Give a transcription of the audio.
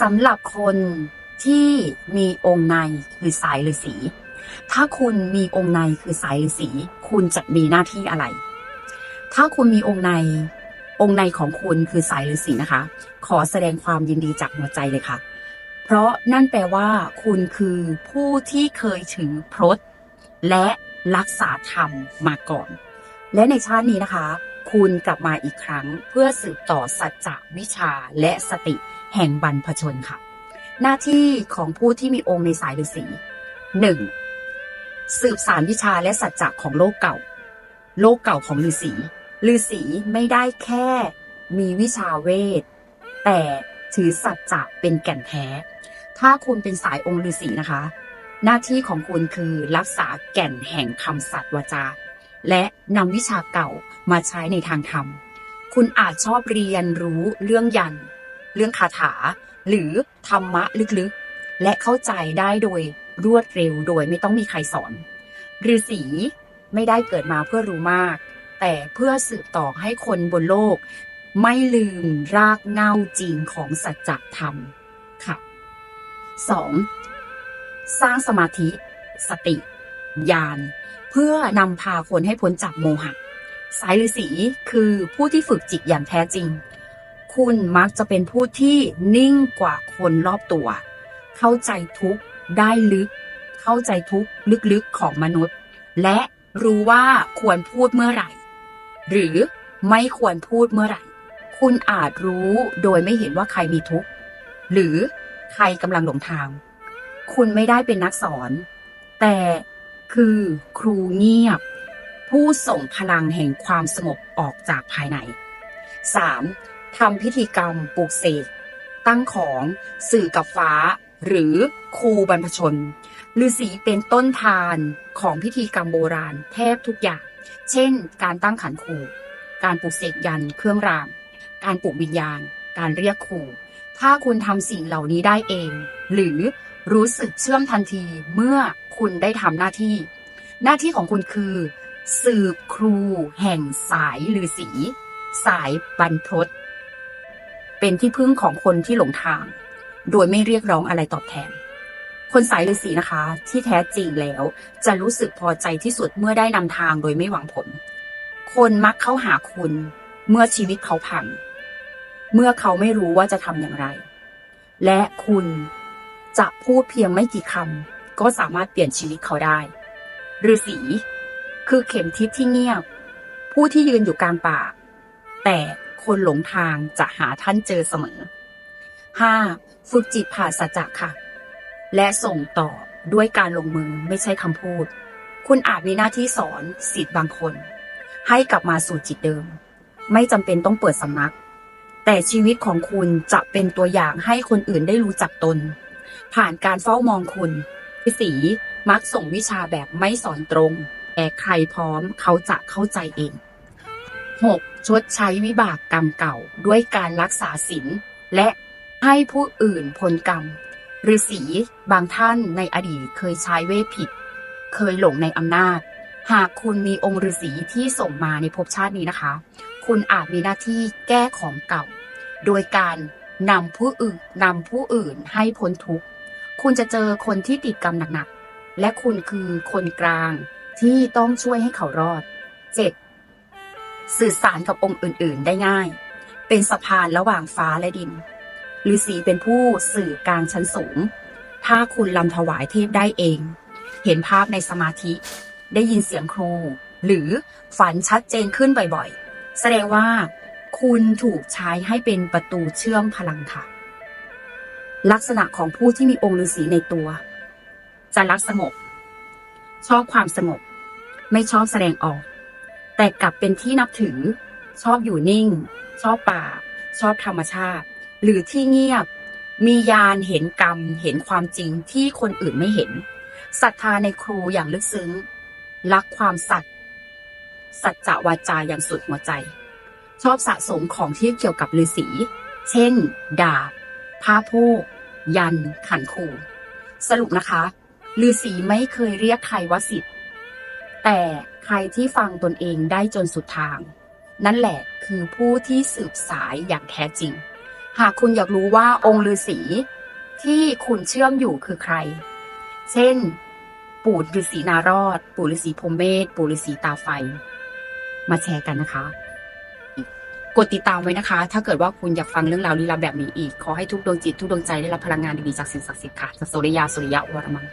สำหรับคนที่มีองค์ในคือสายฤาษีถ้าคุณมีองค์ในคือสายฤาษีคุณจะมีหน้าที่อะไร ถ้าคุณมีองค์ในองค์ในของคุณคือสายฤาษีนะคะ ขอแสดงความยินดีจากหัวใจเลยค่ะ เพราะนั่นแปลว่าคุณคือผู้ที่เคยถือพรตและรักษาธรรมมาก่อน และในชาตินี้นะคะ คุณกลับมาอีกครั้งเพื่อสืบต่อสัจจะวิชาและสติ แห่งบรรพชนค่ะ หน้าที่ของผู้ที่มีองค์ในสายฤาษีหนึ่งสืบสารวิชาและสัจจะของโลกเก่า โลกเก่าของฤาษีฤาษีไม่ได้แค่มีวิชาเวท แต่ถือสัจจะเป็นแก่นแท้ ถ้าคุณเป็นสายองค์ฤาษีนะคะ หน้าที่ของคุณคือรักษาแก่นแห่งคำสัตย์วาจา และนำวิชาเก่ามาใช้ในทางธรรม คุณอาจชอบเรียนรู้เรื่องยัน เรื่องคาถา หรือธรรมะลึกๆ และเข้าใจได้โดยรวดเร็วโดยไม่ต้องมีใครสอนฤาษีไม่ได้เกิดมาเพื่อรู้มาก แต่เพื่อสืบต่อให้คนบนโลก ไม่ลืมรากเง้าจริงของสัจธรรมค่ะ 2. สร้างสมาธิ สติญาณเพื่อนำพาคนให้พ้นจากโมหะ สายฤาษีคือผู้ที่ฝึกจิตอย่างแท้จริง คุณมักจะเป็นผู้ที่นิ่งกว่าคนรอบตัว เข้าใจทุกได้ลึก เข้าใจทุกลึกๆของมนุษย์ และรู้ว่าควรพูดเมื่อไหร่ หรือไม่ควรพูดเมื่อไหร่ คุณอาจรู้โดยไม่เห็นว่าใครมีทุกข์ หรือใครกำลังหลงทาง คุณไม่ได้เป็นนักสอน แต่คือครูเงียบ ผู้ส่งพลังแห่งความสงบออกจากภายใน 3. ทำพิธีกรรมปลูกเสกตั้งของสื่อกับฟ้า หรือครูบรรพชนฤาษีเป็นต้นทานของพิธีกรรมโบราณแทบทุกอย่าง เช่น การตั้งขันครูการปลูกเสกยันเครื่องราง การปลูกวิญญาณ การเรียกครูถ้าคุณทำสิ่งเหล่านี้ได้เอง หรือรู้สึกเชื่อมทันทีเมื่อคุณได้ทำหน้าที่ หน้าที่ของคุณคือ สืบครูแห่งสายฤาษีสายบรรพต เป็นที่พึ่งของคนที่หลงทาง โดยไม่เรียกร้องอะไรตอบแทน คนสายฤาษีนะคะ ที่แท้จริงแล้ว จะรู้สึกพอใจที่สุดเมื่อได้นำทางโดยไม่หวังผล คนมักเข้าหาคุณเมื่อชีวิตเขาพัง เมื่อเขาไม่รู้ว่าจะทำอย่างไร และคุณจะพูดเพียงไม่กี่คำก็สามารถเปลี่ยนชีวิตเขาได้ฤาษีคือเข็มทิศที่เงียบ ผู้ที่ยืนอยู่กลางป่า แต่ คนหลงทางจะหาท่านเจอเสมอ 5. ฝึกจิตผ่าสัจจะค่ะ และส่งต่อด้วยการลงมือไม่ใช่คำพูด คุณอาจมีหน้าที่สอนสิทธิ์บางคน ให้กลับมาสู่จิตเดิม ไม่จำเป็นต้องเปิดสำนัก แต่ชีวิตของคุณจะเป็นตัวอย่างให้คนอื่นได้รู้จักตน ผ่านการเฝ้ามองคุณฤาษีมักส่งวิชาแบบไม่สอนตรง แต่ใครพร้อมเขาจะเข้าใจเอง 6. ชดใช้วิบากกรรมเก่าด้วยการรักษาศีลและให้ผู้อื่นพ้นกรรมฤาษีบางท่านในอดีตเคยใช้เวทผิด เคยหลงในอำนาจ หากคุณมีองค์ฤาษีที่ส่งมาในภพชาตินี้นะคะ คุณอาจมีหน้าที่แก้ของเก่า โดยการนำผู้อื่นนำผู้อื่นให้พ้นทุกข์ คุณจะเจอคนที่ติดกรรมหนักๆ และคุณคือคนกลางที่ต้องช่วยให้เขารอด 7. สื่อสารกับองค์อื่น ๆ ได้ง่าย เป็นสะพานระหว่างฟ้าและดินฤาษีเป็นผู้สื่อกลางชั้นสูง ถ้าคุณลำถวายเทพได้เอง เห็นภาพในสมาธิ ได้ยินเสียงครู หรือฝันชัดเจนขึ้นบ่อย ๆ แสดงว่า คุณถูกใช้ให้เป็นประตูเชื่อมพลังค่ะ ลักษณะของผู้ที่มีองค์ฤาษีในตัว จะรักสงบ ชอบความสงบ ไม่ชอบแสดงออก แต่กลับเป็นที่นับถือ ชอบอยู่นิ่ง ชอบป่า ชอบธรรมชาติ หรือที่เงียบ มียานเห็นกรรม เห็นความจริงที่คนอื่นไม่เห็นศรัทธาในครูอย่างลึกซึ้ง รักความสัตย์สัจจะวาจาอย่างสุดหัวใจ ชอบสะสมของที่เกี่ยวกับฤาษี เช่น ดาบ ผ้าโพกยัน ขันคู สรุปนะคะฤาษีไม่เคยเรียกใครว่าสิทธิ์แต่ ใครที่ฟังตนเองได้จนสุดทาง นั่นแหละคือผู้ที่สืบสายอย่างแท้จริง หากคุณอยากรู้ว่าองค์ฤาษีที่คุณเชื่อมอยู่คือใคร เช่น ปู่ฤาษีนารอด ปู่ฤาษีพรมเมธปู่ฤาษีตาไฟ มาแชร์กันนะคะ กดติดตามไว้นะคะ ถ้าเกิดว่าคุณอยากฟังเรื่องราวลี้ลับแบบนี้อีก ขอให้ทุกดวงจิตทุกดวงใจได้รับพลังงานดีๆจากสิ่งศักดิ์สิทธิ์ค่ะจากโซริยาสุริยะวรมัน